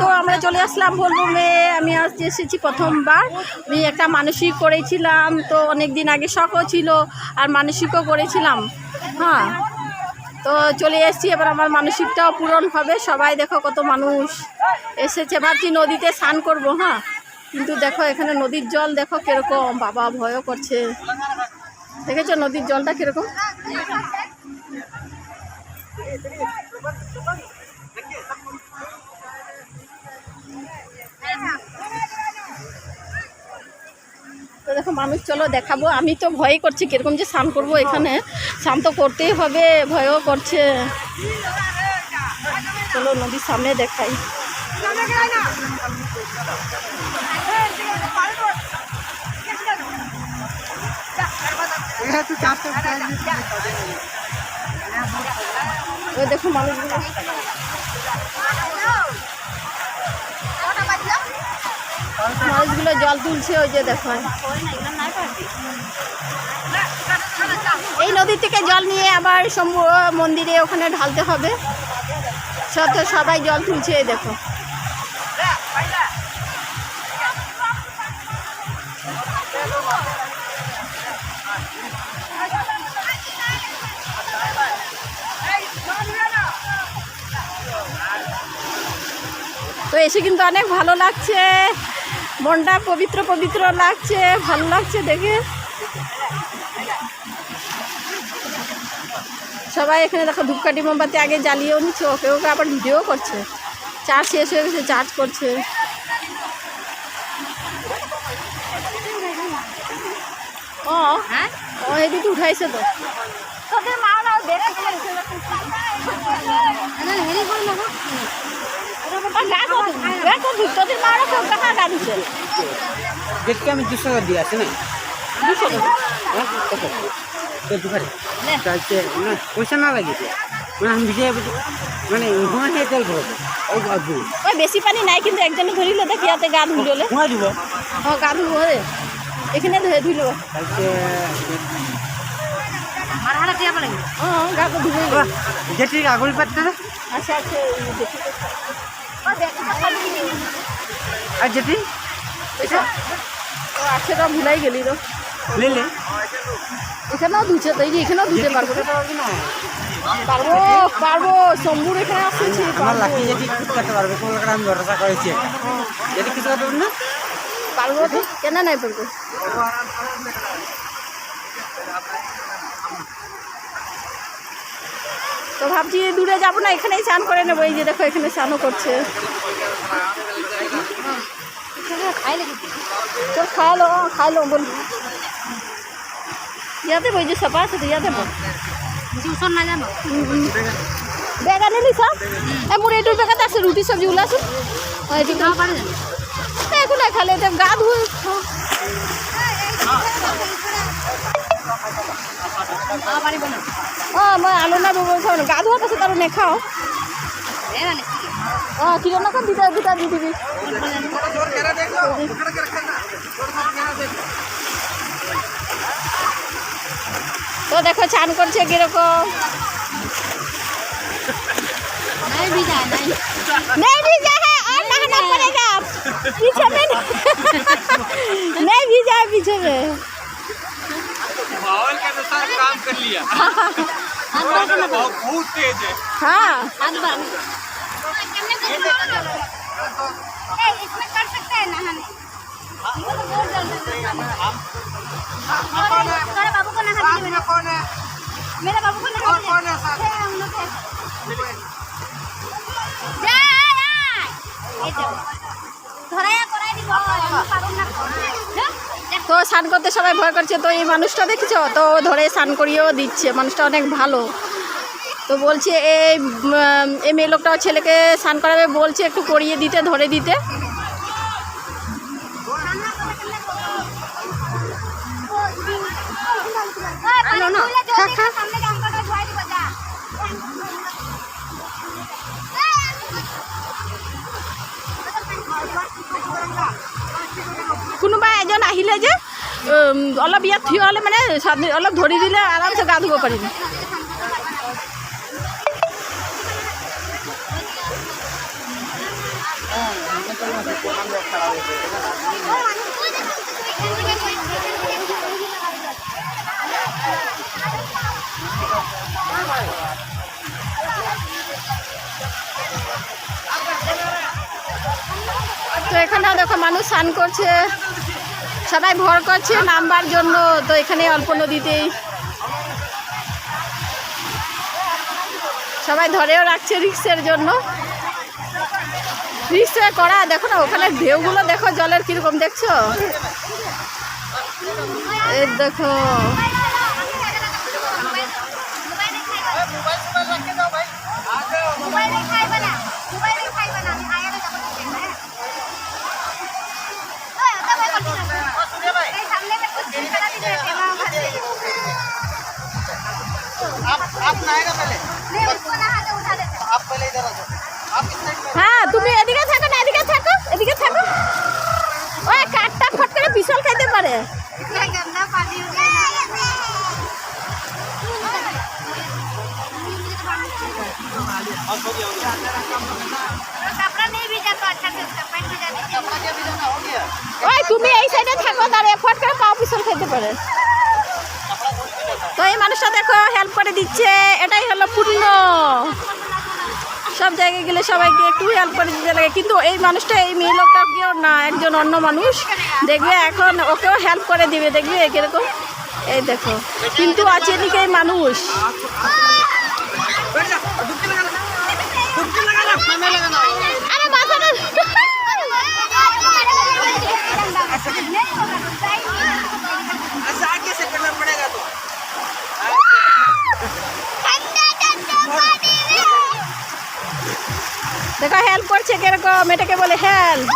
তো আমরা চলে আসলাম ভোলবমে আমি আজ এসেছি প্রথমবার। আমি একটা মানসিক করেছিলাম, তো অনেক দিন আগে শখও ছিল, আর মানসিকও করেছিলাম। হ্যাঁ তো চলে এসেছি, এবার আমার মানসিকটাও পূরণ হবে। সবাই দেখো কত মানুষ এসেছে। ভাবছি নদীতে স্নান করব হ্যাঁ। কিন্তু দেখো, এখানে নদীর জল দেখো কীরকম, বাবা ভয়ও করছে। দেখেছ নদীর জলটা কীরকম? মানুষ, চলো দেখাবো। আমি তো ভয়ই করছি কীরকম যে স্নান করব এখানে। স্নান তো করতেই হবে, ভয়ও করছে। চলো নদীর সামনে দেখাই। দেখো মানুষগুলো। মানুষগুলো জল তুলছে, ওই যে দেখো এই নদী থেকে জল নিয়ে আবার শম্ভু মন্দিরে ওখানে ঢালতে হবে। তো সবাই জল তুলছে দেখো তো এসে কিন্তু অনেক ভালো লাগছে। মনটা পবিত্র পবিত্র লাগছে ভালো লাগছে দেখে। সবাই এখানে দেখো ধূপকাঠি মোমবাতি আগে জ্বালিয়েও নিচ্ছে ওকে ওকে আবার ভিডিও করছে। চার্জ শেষ হয়ে গেছে চার্জ করছে। ও ও এদিকে উঠাইছে তো। তোদের মা না বেড়ে তোদের মা কেউ টাকা গাড়িছে দেখতে আমি দুশো টাকা দিয়ে আসি না? দুশো টাকা। হ্যাঁ, কত? তো দুখানে। চাইছে না পয়সা না লাগে মানে আমি বিজয় মানে ঘুমা খেয়ে তেল ভরবো। ওই বেশি পানি নাই কিন্তু একজনে ধরিলে দেখি ইয়াতে গা ধুইলে ঘুমা দিব ও গা ধুবো এখানে ধুয়ে ধুইল ধুবে যেটি আগুন পাচ্ছে আচ্ছা আচ্ছা আর যেটি? আছে তো ভুলাই গেলি তো। নিলে এখানেও ধুছে তো এই যে এখানেও ধুতে পারব পারব পারব শম্ভুর এখানে আসতেছি আমার লাকি যেটি কিছু করতে পারবে কোনো আমি ভরসা করেছি। যেটি কিছু করতে পারবে না? পারব তো কেন নাই পারব? তো ভাবছি দূরে যাব না এখানেই স্নান করে নেব এই যে দেখো এখানে স্নানও করছে। চল খাইলো খাইলো বল। ইয়াতে বই যে সপা আছে ইয়াতে বল বেগা নিলি সব এ মোর এইটোর বেগাতে আছে রুটি সবজিগুলো আছে এইটো একো নাই খালে এতিয়া গা ধুই অঁ মই আলু নাই গা ধোৱাৰ পাছত আৰু নেখাওঁ। অঁ কিৰণকত দুটা দুটা দি দিবি তো দেখো চান করছে কিরকম नहीं भीजा है और नहाना पड़ेगा पीछे में नहीं भीजा है पीछे में माहौल के अनुसार काम कर लिया बहुत बहुत तेज है हाँ मेरे बाबू को नहा दीजिए कौन है साथ? है, हम लोग हैं। যা, আয়, আয়। এই তো। ধরাইয়া করাই দিব আমি পারবো না যা, দেখ। তো স্নান করতে সবাই ভয় করছে তো এই মানুষটা দেখেছো তো ও ধরে স্নান করিয়েও দিচ্ছে মানুষটা অনেক ভালো তো বলছে এই এই মেয়ে লোকটাও ছেলেকে স্নান করাবে। বলছে একটু করিয়ে দিতে ধরে দিতে। কোনোবা এজন আহিলে যে অলপ ইয়াত থিয় হ'লে মানে অলপ ধৰি দিলে আৰামছে গা ধুব পাৰিম তো এখানেও দেখো মানুষ স্নান করছে। সবাই ভর করছে, নামবার জন্য। তো এখানে অল্প নদীতেই। সবাই ধরেও রাখছে রিক্সের জন্য। রিক্সে করা দেখো না ওখানে ঢেউগুলো দেখো জলের কীরকম দেখছ? এই দেখো। মোবাইলে খাইবে ওই, তুমি এই সাইডে থাকো দাঁড়িয়ে ফট করে পাও পিছল খেতে পারে। তো এই মানুষটা দেখো হেল্প করে দিচ্ছে, এটাই হলো পূর্ণ সব জায়গায় গেলে সবাইকে একটু হেল্প করে দিতে লাগে। কিন্তু এই মানুষটা, এই মেয়ে লোকটা কেউ না, একজন অন্য মানুষ। দেখবে এখন ওকেও হেল্প করে দিবে। দেখবে কীরকম? এই দেখো। কিন্তু আছে এদিকে এই মানুষ। আরে দেখো হেল্প করছে কীরকম? এটাকে বলে হেল্প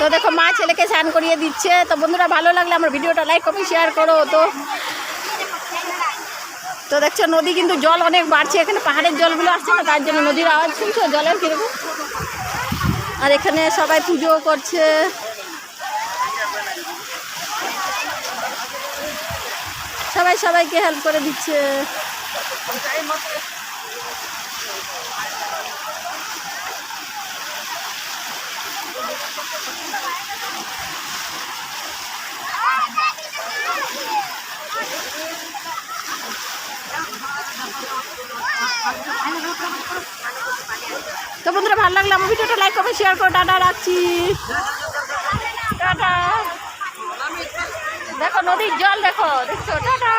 তো দেখো, মা ছেলেকে স্নান করিয়ে দিচ্ছে। তো বন্ধুরা, ভালো লাগলে আমার ভিডিওটা লাইক কপি শেয়ার করো। তো তো দেখছ, নদী কিন্তু জল অনেক বাড়ছে। এখানে পাহাড়ের জলগুলো আসছে না, তার জন্য নদীর আওয়াজ শুনছো? জলের কীরকম? আর এখানে সবাই পুজো করছে। সবাই সবাইকে হেল্প করে দিচ্ছে। তো বন্ধুরা, ভালো লাগলে আমার ভিডিওটা লাইক করবে শেয়ার করো। টাটা, রাখছি। টাটা। দেখো, নদীর জল, দেখো, দেখছ? টাটা।